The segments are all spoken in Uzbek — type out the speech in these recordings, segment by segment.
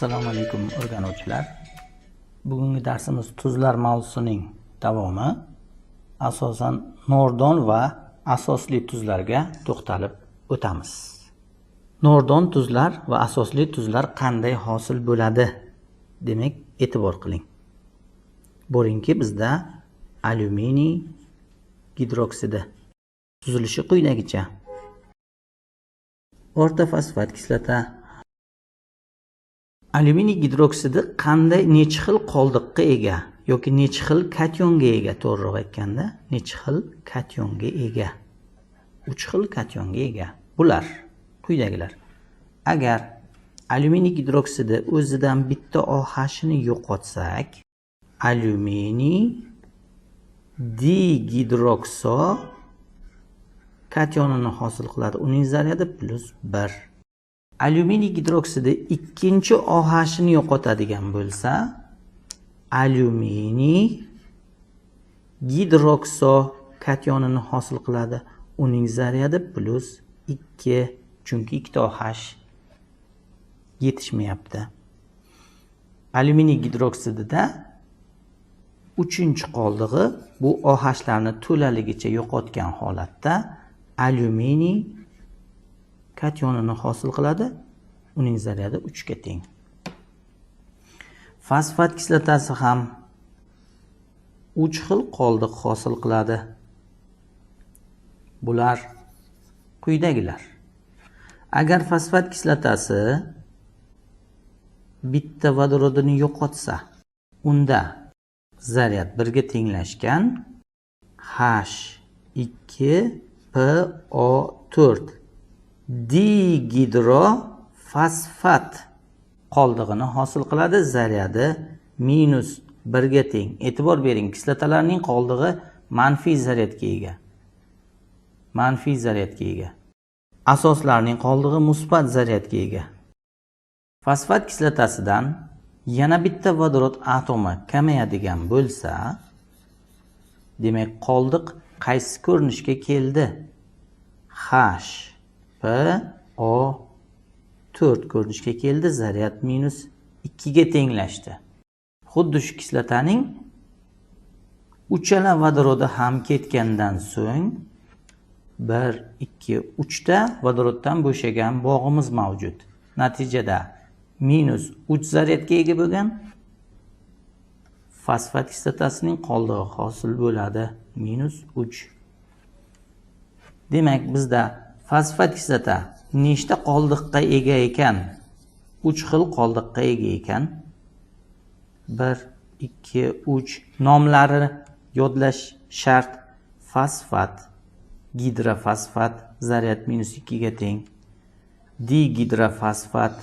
assalomu alaykum o'rganuvchilar. Bugungi darsimiz tuzlar mavzusining davomi. Asosan nordon va asosli tuzlarga to'xtalib o'tamiz. Nordon tuzlar va asosli tuzlar qanday hosil bo'ladi? Demak e'tibor qiling. Bo'ringki bizda alyuminiy gidroksidi tuzilishi quyidagicha. O'rta fosfat kislota alyuminiy gidroksidi qanday nechi xil qoldiqqa ega yoki nechi xil kationga ega? To'g'riroq aytganda nechi xil kationga ega. Uch xil kationga ega. Bular quyidagilar. Agar alyuminiy gidroksidi o'zidan bitta ohashini yo'qotsak alyuminiy digidrokso kationini hosil qiladi. Uning zaryadi plyus bir. Alyuminiy gidroksidi ikkinchi ohashini yo'qotadigan bo'lsa alyuminiy gidrokso kationini hosil qiladi. Uning zaryadi plyus ikki chunki ikkita ohash yetishmayapti. Alyuminiy gidroksidida uchinchi qoldig'i bu ohlarni to'laligicha yo'qotgan holatda alyuminiy kationini hosil qiladi uning zaryadi uchga teng. Fosfat kislotasi ham uch xil qoldiq hosil qiladi. Bular quyidagilar. Agar fosfat kislotasi bitta vodorodini yo'qotsa unda zaryad birga tenglashgan h ikki po to'rt digidrofosfat qoldig'ini hosil qiladi. Zaryadi minus birga teng. E'tibor bering kislotalarning qoldig'i manfiy zaryadga ega. Manfiy zaryadga ega. Asoslarning qoldig'i musbat zaryadga ega. Fosfat kislotasidan yana bitta vodorod atomi kamayadigan bo'lsa demak qoldiq qaysi ko'rinishga keldi? H p o 4 ko'rinishga keldi. Zaryad minus ga tenglashdi. Xuddi shu kislotaning uchala vodorodi ham ketgandan so'ng bir ikki uchta vodoroddan bo'shagan bog'imiz mavjud. Natijada minus uch zaryadga ega bo'lgan fosfat kislotasining qoldig'i hosil bo'ladi. Minus uch. Demak bizda fosfat kislota nechta qoldiqqa ega ekan? Uch xil qoldiqqa ega ekan. Bir ikki uch nomlari yodlash shart. Fosfat gidrofosfat zaryad minus ikkiga teng. Digidrofosfat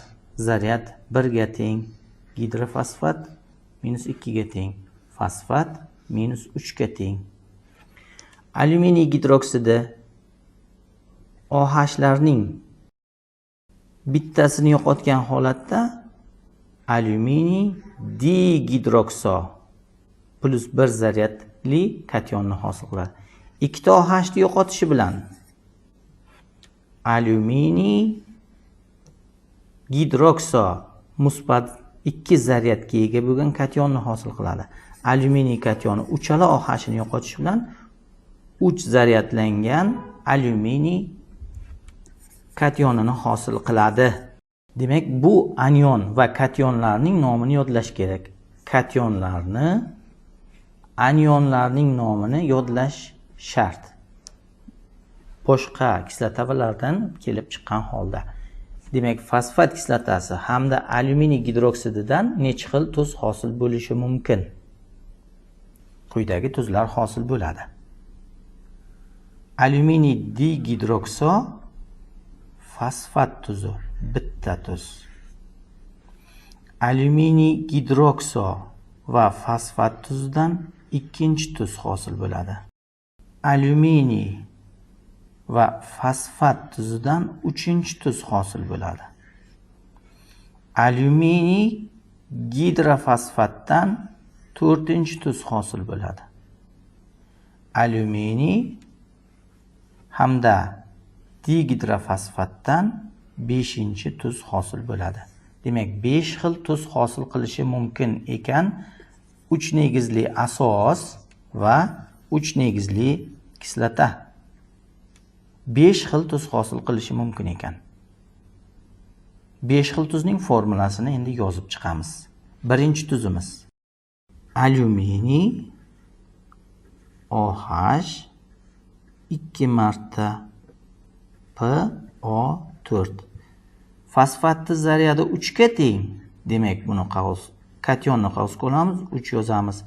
zaryad birga teng. Gidrofosfat minus ikkiga teng. Fosfat minus uchga teng. Alyuminiy gidroksidi ohlarning bittasini yo'qotgan holatda alyuminiy digidrokso plyus bir zaryadli kationni hosil qiladi. Ikkita ohni yo'qotishi bilan alyuminiy gidrokso musbat ikki zaryadga ega bo'lgan kationni hosil qiladi. Alyuminiy kationi uchala ohni yo'qotish bilan uch zaryadlangan alyuminiy katyonini hosil qiladi. Demak bu anion va katyonlarning nomini yodlash kerak. Katyonlarni anionlarning nomini yodlash shart. Boshqa kislotalardan kelib chiqqan holda. Demak fosfat kislotasi hamda alyuminiy gidroksididan nechi xil tuz hosil bo'lishi mumkin? Quyidagi tuzlar hosil bo'ladi. Alyuminiy digidrokso fosfat tuzi bitta tuz. Alyuminiy gidrokso va fosfat tuzidan ikkinchi tuz hosil bo'ladi. Alyuminiy va fosfat tuzidan uchinchi tuz hosil bo'ladi. Alyuminiy gidrofosfatdan to'rtinchi tuz hosil bo'ladi. Alyuminiy hamda digidrofosfatdan beshinchi tuz hosil bo'ladi. Demak besh xil tuz hosil qilishi mumkin ekan. Uch negizli asos va uch negizli kislota. Besh xil tuz hosil qilishi mumkin ekan. Besh xil tuzning formulasini endi yozib chiqamiz. Birinchi tuzimiz. Alyuminiy OH ikki marta PO4 fosfatni zaryadi 3 ga teng. Demak buni qavs kationni qavsga ko'lamiz, 3 yozamiz.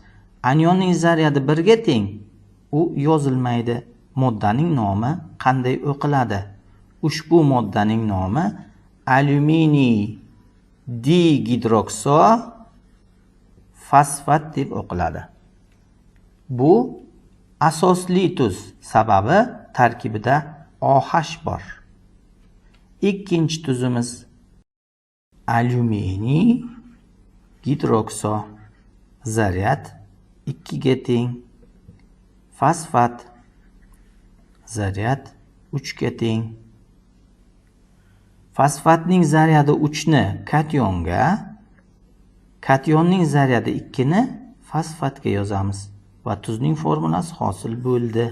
Anionning zaryadi 1 ga teng. U yozilmaydi. Moddaning nomi qanday o'qiladi? Ushbu moddaning nomi alyuminiy digidrokso fosfat deb o'qiladi. Bu asosli tuz sababi tarkibida OH bor. Ikkinchi tuzimiz alyuminiy gidrokso. Zaryad 2 ga teng. Fosfat zaryad 3 ga teng. Fosfatning zaryadi 3 ni kationga, kationning zaryadi 2 ni fosfatga yozamiz va tuzning formulasi hosil bo'ldi.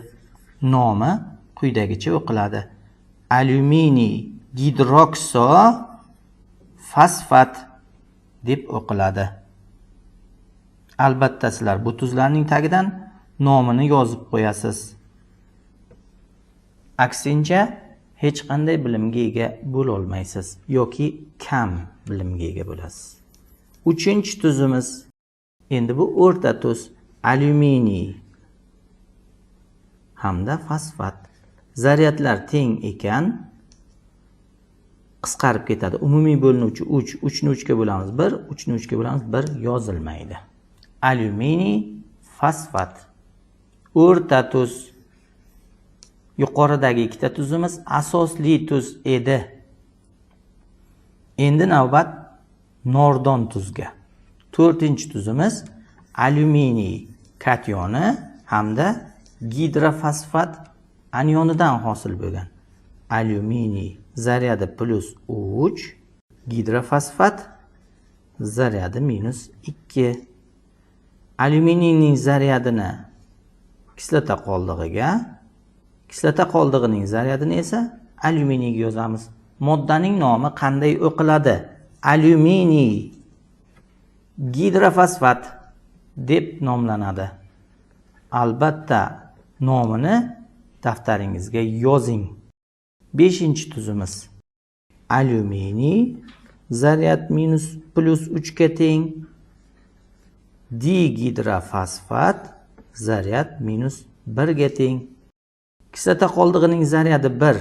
Nomi quyidagicha o'qiladi. Alyuminiy gidrokso fosfat deb o'qiladi. Albatta sizlar bu tuzlarning tagidan nomini yozib qo'yasiz. Aksincha hech qanday bilimga ega bo'lolmaysiz yoki kam bilimga ega bo'lasiz. Uchinchi tuzimiz. Endi bu o'rta tuz alyuminiy hamda fosfat. Zaryadlar teng ekan qisqarib ketadi. Umumiy bo'linuvchi 3 3 ni 3 ga bo'lamiz 1 3 ni 3 ga bo'lamiz 1 yozilmaydi. Alyuminiy fosfat o'rta tuz yuqoridagi ikkita tuzimiz asosli tuz edi. Endi navbat nordon tuzga. To'rtinchi tuzimiz alyuminiy kationi hamda gidrofosfat anionidan hosil bo'lgan. Alyuminiy zaryadi plyus 3 gidrofosfat zaryadi minus 2 alyuminiyning zaryadini kislota qoldig'iga kislota qoldig'ining zaryadini esa alyuminiyga yozamiz. Moddaning nomi qanday o'qiladi? Alyuminiy gidrofosfat deb nomlanadi. Albatta nomini daftaringizga yozing. Beshinchi tuzimiz. Alyuminiy zaryad minus plyus uchga teng. Digidrofosfat zaryad minus birga teng. Kislota qoldig'ining zaryadi bir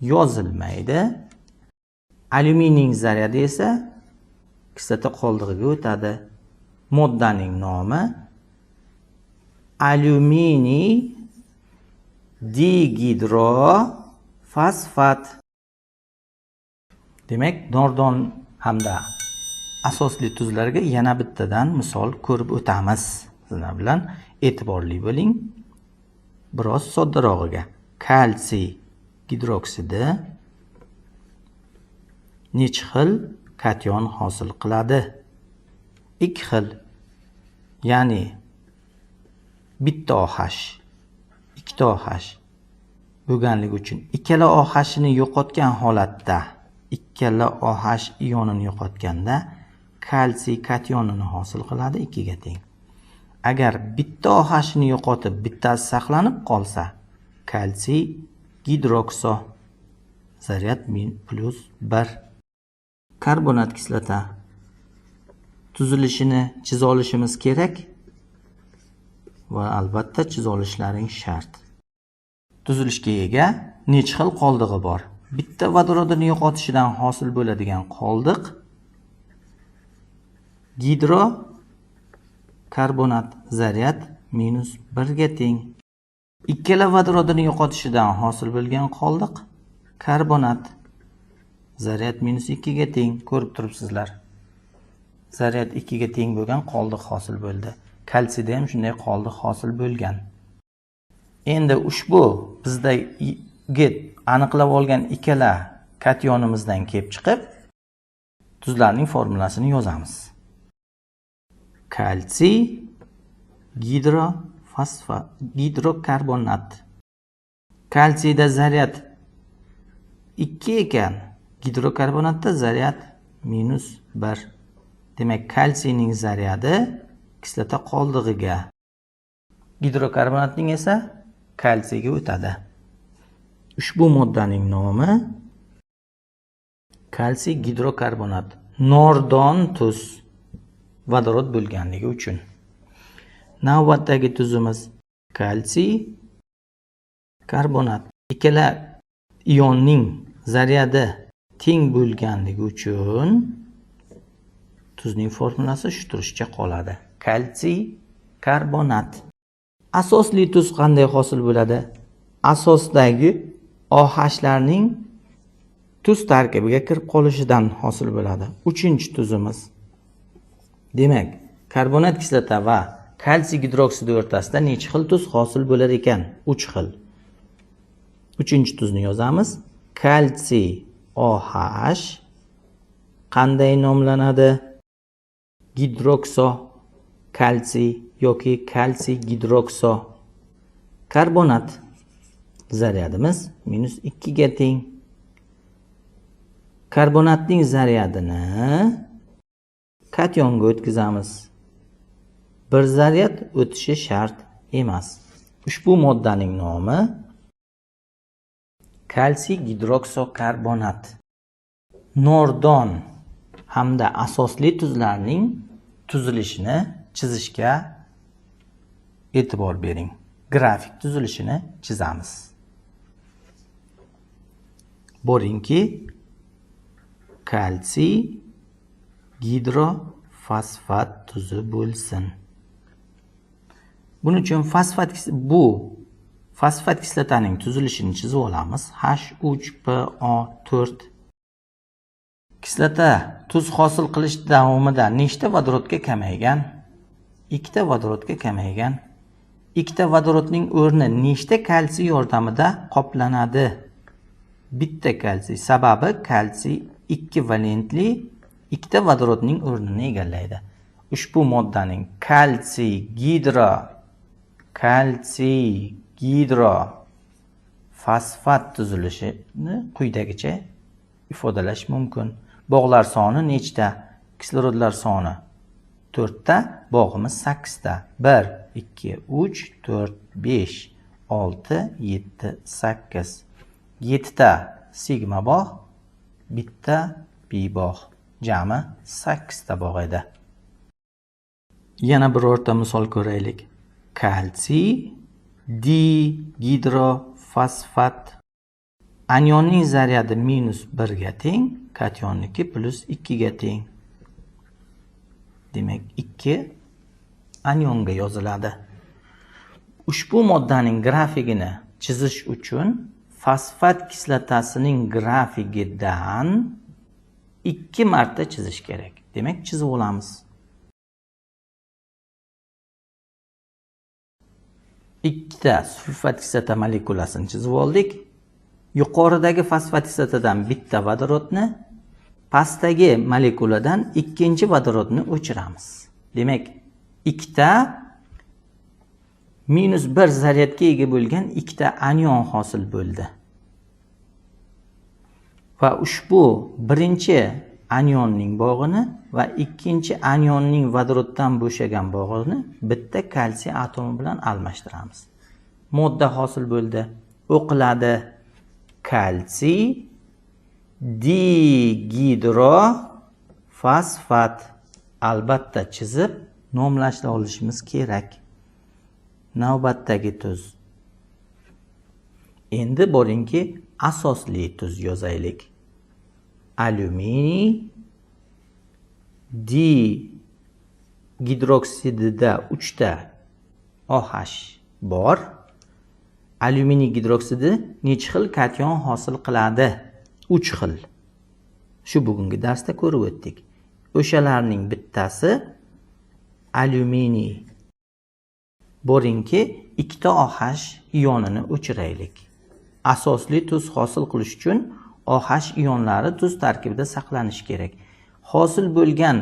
yozilmaydi. Alyuminiyning zaryadi esa kislota qoldig'iga o'tadi. Moddaning nomi alyuminiy digidrofosfat. Demak nordon hamda asosli tuzlarga yana bittadan misol ko'rib o'tamiz. Sizlar bilan e'tiborli bo'ling. Biroz soddarog'iga. Kalsiy gidroksidi nechi xil kation hosil qiladi? Ikki xil ya'ni bitta OH ikkita ohash bo'lganligi uchun ikkala ohashini yo'qotgan holatda ikkala OH ionini yo'qotganda kalsiy kationini hosil qiladi ikkiga teng. Agar bitta ohashini yo'qotib bittasi saqlanib qolsa kalsiy gidrokso zaryad plyus bir. Karbonat kislota. Tuzilishini chiza olishimiz kerak. Va albatta chizolishlaring shart. Tuzilishga ega necha xil qoldig'i bor. Bitta vodorodini yo'qotishidan hosil bo'ladigan qoldiq gidro karbonat zaryad minus birga teng. Ikkala vodorodini yo'qotishidan hosil bo'lgan qoldiq karbonat zaryad minus ikkiga teng. Ko'rib turibsizlar. Zaryad ikkiga teng bo'lgan qoldiq hosil bo'ldi. Kalsiyda ham shunday qoldiq hosil bo'lgan. Endi ushbu bizdagi aniqlab olgan ikkala kationimizdan kelib chiqib tuzlarning formulasini yozamiz. Kalsiy gidrofosfat gidrokarbonat. Kalsiyda zaryad ikki ekan gidrokarbonatda zaryad minus bir. Demak kalsiyning zaryadi kislota qoldig'iga. Gidrokarbonatning esa kalsiyga o'tadi. Ushbu moddaning nomi kalsiy gidrokarbonat nordon tuz vodorod bo'lganligi uchun. Navbatdagi tuzimiz kalsiy karbonat. Ikkala ionning zaryadi teng bo'lganligi uchun tuzning formulasi shu turishcha qoladi. Kalsiy karbonat. Asosli tuz qanday hosil bo'ladi? Asosdagi ohlarning tuz tarkibiga kirib qolishidan hosil bo'ladi. Uchinchi tuzimiz. Demak karbonat kislota va kalsiy gidroksidi o'rtasida necha xil tuz hosil bo'lar ekan? Uch xil. Uchinchi tuzni yozamiz. Kalsiy oh qanday nomlanadi? Gidrokso kalsiy yoki kalsiy gidrokso. Karbonat zaryadimiz minus ikkiga teng. Karbonatning zaryadini kationga o'tkazamiz. Bir zaryad o'tishi shart emas. Ushbu moddaning nomi kalsiy gidroksokarbonat. Nordon hamda asosli tuzlarning tuzilishini chizishga e'tibor bering. Grafik tuzilishini chizamiz boringki kalsiy gidrofosfat tuzi bo'lsin. Buning uchun fosfat bu fosfat kislotaning tuzilishini chizib olamiz. H3PO4 kislota tuz hosil qilish davomida nechta vodorodga kamaygan? Ikkita vodorodga kamaygan. Ikkita vodorodning o'rni nechta kalsiy yordamida qoplanadi? Bitta kalsiy sababi kalsiy ikki valentli ikkita vodorodning o'rnini egallaydi. Ushbu moddaning kalsiy gidro kalsiy gidro fosfat tuzilishini quyidagicha ifodalash mumkin. Bog'lar soni nechta? Kislorodlar soni to'rtta bog'imiz sakkizta. Bir ikki uch to'rt besh olti yetti sakkiz. Yettita sigma bog' bitta bibog' jami sakkizta bog' edi. Yana birorta misol ko'raylik. Kalsiy digidrofosfat anionning zaryadi minus birga teng kationniki plyus ikkiga teng. Demak ikki anionga yoziladi. Ushbu moddaning grafigini chizish uchun fosfat kislotasining grafigidan ikki marta chizish kerak. Demak chizib olamiz. Ikkita sulfat kislota molekulasini chizib oldik. Yuqoridagi fosfat kislotadan bitta vodorodni pastdagi molekuladan ikkinchi vodorodni o'chiramiz. Demak ikkita minus bir zaryadga ega bo'lgan ikkita anion hosil bo'ldi. Va ushbu birinchi anionning bog'ini va ikkinchi anionning vodoroddan bo'shagan bog'ini bitta kalsiy atomi bilan almashtiramiz. Modda hosil bo'ldi o'qiladi kalsiy digidrofosfat. Albatta chizib nomlashni olishimiz kerak. Navbatdagi tuz. Endi boringki asosli tuz yozaylik. Alyuminiy di gidroksidida uchta oh bor. Alyuminiy gidroksidi necha xil kation hosil qiladi? Uch xil. Shu bugungi darsda ko'rib o'tdik. O'shalarning bittasi alyuminiy boringki ikkita oh ionini o'chiraylik. Asosli tuz hosil qilish uchun oh ionlari tuz tarkibida saqlanishi kerak. Hosil bo'lgan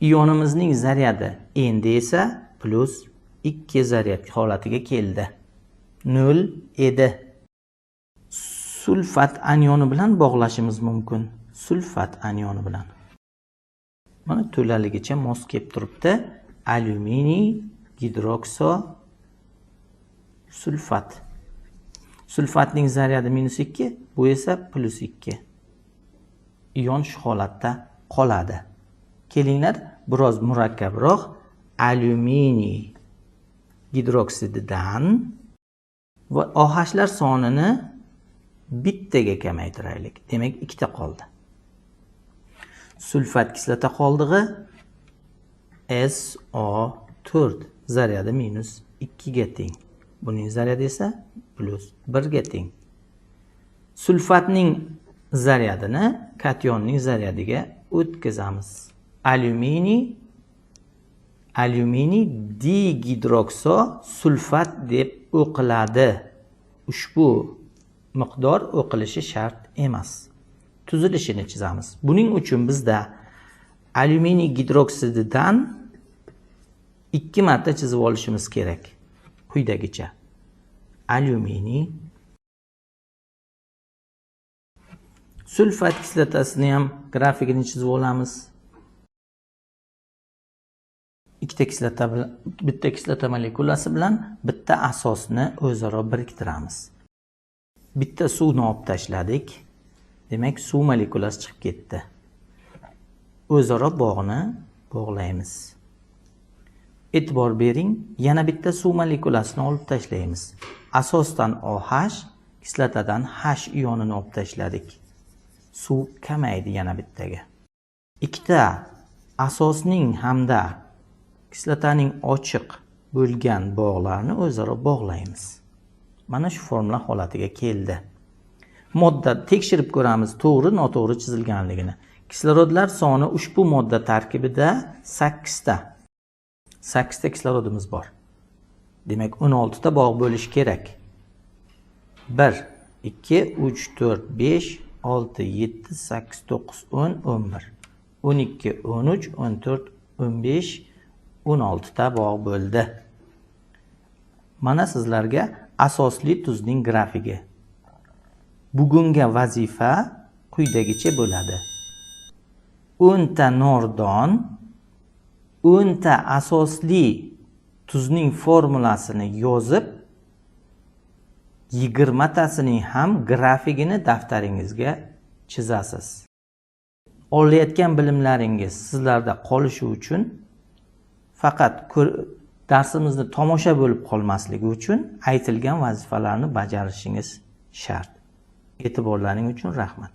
ionimizning zaryadi endi esa plyus ikki zaryad holatiga keldi. Nol edi. Sulfat anioni bilan bog'lashimiz mumkin. Sulfat anioni bilan. Mana to'laligicha mos kelib turibdi. Alyuminiy gidrokso sulfat sulfatning zaryadi minus ikki bu esa plyus ikki. Ion shu holatda qoladi. Kelinglar biroz murakkabroq alyuminiy gidroksididan va ohashlar sonini bittaga kamaytiraylik. Demak ikkita qoldi. Sulfat kislota qoldig'i so to'rt. Zaryadi minus ikkiga teng. Buning zaryadi esa plyus birga teng. Sulfatning zaryadini kationning zaryadiga o'tkazamiz. Alyuminiy alyuminiy digidrokso sulfat deb o'qiladi. Ushbu miqdor o'qilishi shart emas. Tuzilishini chizamiz. Buning uchun bizda alyuminiy gidroksididan ikki marta chizib olishimiz kerak. Quyidagicha. Alyuminiy sulfat kislotasini ham grafikini chizib olamiz. Ikkita kislota bilan bitta kislota molekulasi bilan bitta asosni o'zaro biriktiramiz. Bitta suvni olib tashladik. Demak suv molekulasi chiqib ketdi. O'zaro bog'ni bog'laymiz. E'tibor bering yana bitta suv molekulasini olib tashlaymiz. Asosdan oh kislotadan h ionini olib tashladik. Suv kamaydi yana bittaga. Ikkita asosning hamda kislotaning ochiq bo'lgan bog'larni o'zaro bog'laymiz. Mana shu formula holatiga keldi. Modda tekshirib ko'ramiz to'g'ri noto'g'ri chizilganligini. Kislorodlar soni ushbu modda tarkibida sakkizta. Sakkizta kislorodimiz bor. Demak o'n oltita bog' bo'lishi kerak. Bir ikki uch to'rt besh olti yetti sakkiz to'qqiz o'n o'n bir. o'n ikki o'n uch o'n to'rt o'n besh o'n oltita bog' bo'ldi. Mana sizlarga asosli tuzning grafigi. Bugunga vazifa quyidagicha bo'ladi. O'nta nordon o'nta asosli tuzning formulasini yozib yigirmatasining ham grafigini daftaringizga chizasiz. Olayotgan bilimlaringiz sizlarda qolishi uchun faqat darsimizni tomosha bo'lib qolmasligi uchun aytilgan vazifalarni bajarishingiz shart. E'tiborlaring uchun rahmat.